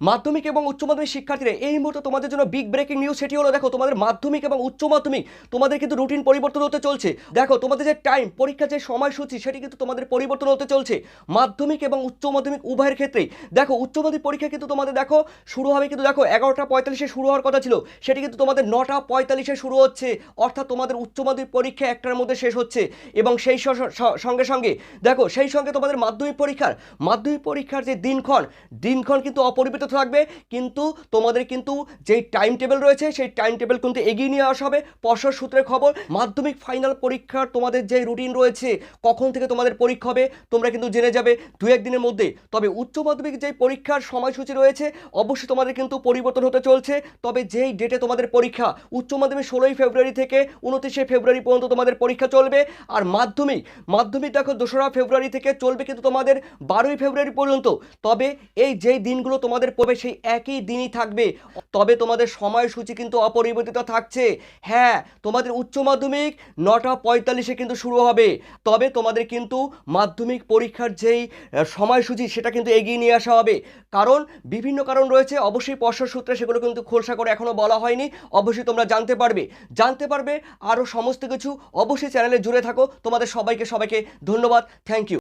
মাধ্যমিক এবং উচ্চ মাধ্যমিক শিক্ষার্থীরা এই মুহূর্তে তোমাদের জন্য বিগ ব্রেকিং নিউজ সেটি হলো, দেখো, তোমাদের মাধ্যমিক এবং উচ্চ মাধ্যমিক, তোমাদের কিন্তু রুটিন পরিবর্তন হতে চলছে। দেখো, তোমাদের যে টাইম পরীক্ষার যে সময়সূচি, সেটি কিন্তু তোমাদের পরিবর্তন হতে চলছে। মাধ্যমিক এবং উচ্চ মাধ্যমিক উভয়ের ক্ষেত্রেই। দেখো, উচ্চ মাধ্যমিক পরীক্ষা কিন্তু তোমাদের, দেখো, শুরু হবে কিন্তু, দেখো, এগারোটা পঁয়তাল্লিশে শুরু হওয়ার কথা ছিল। সেটি কিন্তু তোমাদের নটা পঁয়তাল্লিশে শুরু হচ্ছে। অর্থাৎ তোমাদের উচ্চ মাধ্যমিক পরীক্ষা একটার মধ্যে শেষ হচ্ছে। এবং সেই সঙ্গে সঙ্গে, দেখো, সেই সঙ্গে তোমাদের মাধ্যমিক পরীক্ষার মাধ্যমিক পরীক্ষার যে দিনক্ষণ দিনক্ষণ কিন্তু অপরিবর্তিত থাকবে। কিন্তু তোমাদের কিন্তু যেই টাইম টেবিল রয়েছে, সেই টাইম টেবিল কিন্তু এগিয়ে নিয়ে আসা হবে। পর্ষদ সূত্রের খবর, মাধ্যমিক ফাইনাল পরীক্ষার তোমাদের যে রুটিন রয়েছে, কখন থেকে তোমাদের পরীক্ষা হবে, তোমরা কিন্তু জেনে যাবে দু একদিনের মধ্যে। তবে উচ্চ মাধ্যমিক যে পরীক্ষার সময়সূচি রয়েছে, অবশ্যই তোমাদের কিন্তু পরিবর্তন হতে চলছে। তবে যেই ডেটে তোমাদের পরীক্ষা, উচ্চ মাধ্যমিক ষোলোই ফেব্রুয়ারি থেকে উনত্রিশে ফেব্রুয়ারি পর্যন্ত তোমাদের পরীক্ষা চলবে। আর মাধ্যমিক মাধ্যমিক দেখো দোসরা ফেব্রুয়ারি থেকে চলবে কিন্তু তোমাদের বারোই ফেব্রুয়ারি পর্যন্ত। তবে এই যেই দিনগুলো তোমাদের পড়বে সেই একই দিনই থাকবে। তবে তোমাদের সময়সূচি কিন্তু অপরিবর্তিত থাকছে। হ্যাঁ তোমাদের উচ্চ মাধ্যমিক নটা পঁয়তাল্লিশে কিন্তু শুরু হবে। তবে তোমাদের কিন্তু মাধ্যমিক পরীক্ষার যেই সময়সূচি সেটা কিন্তু এগিয়ে নিয়ে আসা হবে। কারণ বিভিন্ন কারণ রয়েছে, অবশ্যই পর্ষদ সূত্রে সেগুলো কিন্তু খোলসা করে এখনও বলা হয়নি। অবশ্যই তোমরা জানতে পারবে। জানতে পারবে আরও সমস্ত কিছু। অবশ্যই চ্যানেলে জুড়ে থাকো। তোমাদের সবাইকে সবাইকে ধন্যবাদ। Thank you.